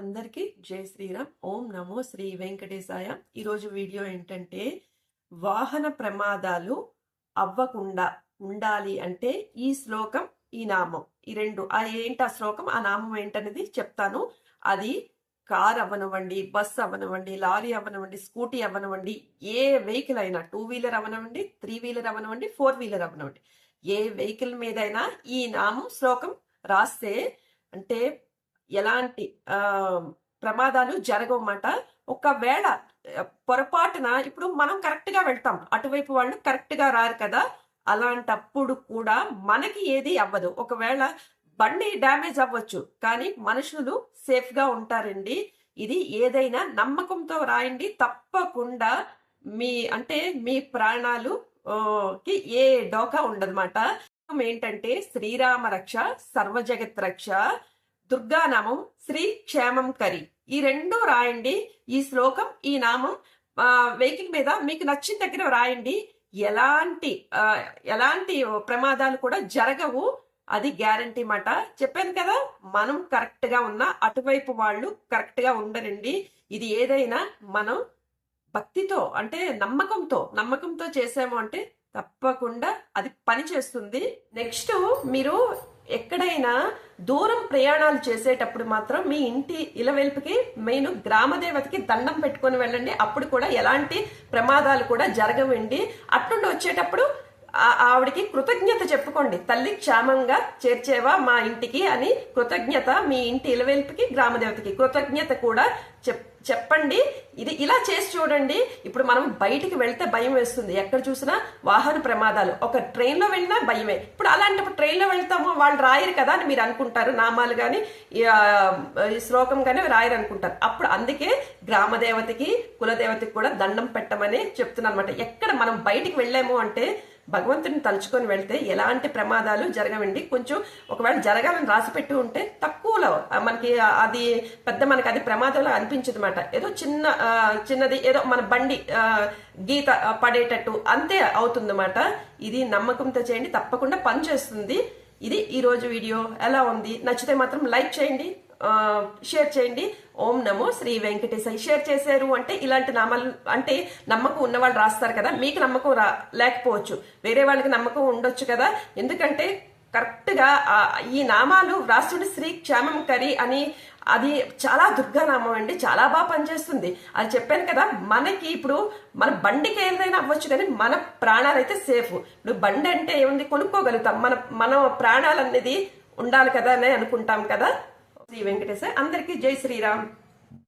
అందరికీ జై శ్రీరామ్. ఓం నమో శ్రీ వెంకటేశాయ. ఈరోజు వీడియో ఏంటంటే వాహన ప్రమాదాలు అవ్వకుండా ఉండాలి అంటే ఈ శ్లోకం ఈ నామం. ఈ రెండు ఆ ఏంటి ఆ శ్లోకం ఆ నామం ఏంటనేది చెప్తాను. అది కార్ అవ్వనివ్వండి బస్ అవ్వనివ్వండి లారీ అవ్వనివ్వండి స్కూటీ అవ్వనివ్వండి ఏ వెహికల్ అయినా టూ వీలర్ అవ్వనివ్వండి త్రీ వీలర్ అవ్వనివ్వండి ఫోర్ వీలర్ అవ్వనివ్వండి ఏ వెహికల్ మీదైనా ఈ నామం శ్లోకం రాస్తే అంటే ఎలాంటి ప్రమాదాలు జరగవన్నమాట ఒకవేళ పొరపాటున ఇప్పుడు మనం కరెక్ట్గా వెళ్తాం. అటువైపు వాళ్ళు కరెక్ట్గా రారు కదా. అలాంటప్పుడు కూడా మనకి ఏది అవ్వదు. ఒకవేళ బండి డ్యామేజ్ అవ్వచ్చు. కానీ మనుషులు సేఫ్గా ఉంటారండి. ఇది ఏదైనా నమ్మకంతో రాయండి. తప్పకుండా మీ అంటే మీ ప్రాణాలు కి ఏ డోకా ఉండదన్నమాట. ఏంటంటే శ్రీరామ రక్ష సర్వజగత్ రక్ష దుర్గానామం శ్రీ క్షేమం కరి. ఈ రెండు రాయండి. ఈ శ్లోకం ఈ నామం వెహికల్ మీద మీకు నచ్చిన దగ్గర రాయండి. ఎలాంటి ఎలాంటి ప్రమాదాలు కూడా జరగవు. అది గ్యారంటీ మాట. చెప్పాను కదా మనం కరెక్ట్గా ఉన్నా అటువైపు వాళ్ళు కరెక్ట్గా ఉండరండి. ఇది ఏదైనా మనం భక్తితో అంటే నమ్మకంతో నమ్మకంతో చేసాము అంటే తప్పకుండా అది పని చేస్తుంది నెక్స్ట్ మీరు ఎక్కడైనా దూరం ప్రయాణాలు చేసేటప్పుడు మాత్రం మీ ఇంటి ఇలవెల్పుకి మెయిన్ గ్రామదేవతకి దండం పెట్టుకొని వెళ్ళండి. అప్పుడు కూడా ఎలాంటి ప్రమాదాలు కూడా జరగవండి. అట్నుండి వచ్చేటప్పుడు ఆవిడికి ఆవిడకి కృతజ్ఞత చెప్పుకోండి. తల్లి క్షేమంగా చేర్చేవా మా ఇంటికి అని కృతజ్ఞత మీ ఇంటి ఇలవెల్పుకి గ్రామదేవతకి కృతజ్ఞత కూడా చెప్ చెప్పండి. ఇది ఇలా చేసి చూడండి. ఇప్పుడు మనం బయటికి వెళ్తే భయం వేస్తుంది. ఎక్కడ చూసినా వాహన ప్రమాదాలు. ఒక ట్రైన్లో వెళ్ళినా భయమే. ఇప్పుడు అలాంటప్పుడు ట్రైన్లో వెళ్తామో వాళ్ళు రాయరు కదా అని మీరు అనుకుంటారు. నామాలు కానీ శ్లోకం కానీ రాయరు అనుకుంటారు. అప్పుడు అందుకే గ్రామదేవతకి కులదేవతకి కూడా దండం పెట్టమని చెప్తున్నాను అనమాట ఎక్కడ మనం బయటికి వెళ్ళాము అంటే భగవంతుని తలుచుకొని వెళ్తే ఎలాంటి ప్రమాదాలు జరగవండి. కొంచెం ఒకవేళ జరగాలని రాసి పెట్టి ఉంటే తక్కువలో మనకి అది పెద్ద మనకి అది ప్రమాదంలో అనిపించదు అనమాట ఏదో చిన్న చిన్నది ఏదో మన బండి గీత పడేటట్టు అంతే అవుతుందన్నమాట. ఇది నమ్మకంతో చేయండి తప్పకుండా పనిచేస్తుంది ఇది ఈరోజు వీడియో. ఎలా ఉంది? నచ్చితే మాత్రం లైక్ చేయండి షేర్ చేయండి. ఓం నమో శ్రీ వెంకటేశ్వర షేర్ చేశారు అంటే ఇలాంటి నామాలు అంటే నమ్మకం ఉన్న వాళ్ళు రాస్తారు కదా మీకు నమ్మకం రా లేకపోవచ్చు. వేరే వాళ్ళకి నమ్మకం ఉండొచ్చు కదా. ఎందుకంటే కరెక్ట్గా ఈ నామాలు రాసుడి శ్రీ క్షేమం కరి అని అది చాలా దుర్గానామం అండి. చాలా బాగా పనిచేస్తుంది. అది చెప్పాను కదా మనకి ఇప్పుడు మన బండికి ఏదైనా అవ్వచ్చు కానీ మన ప్రాణాలు అయితే సేఫ్. ఇప్పుడు బండి అంటే ఏముంది? కొనుక్కోగలుగుతాం. మన మన ప్రాణాలు అనేది ఉండాలి కదా అని అనుకుంటాం కదా. శ్రీ వెంకటేశ్వర అందరికీ జై శ్రీరామ్.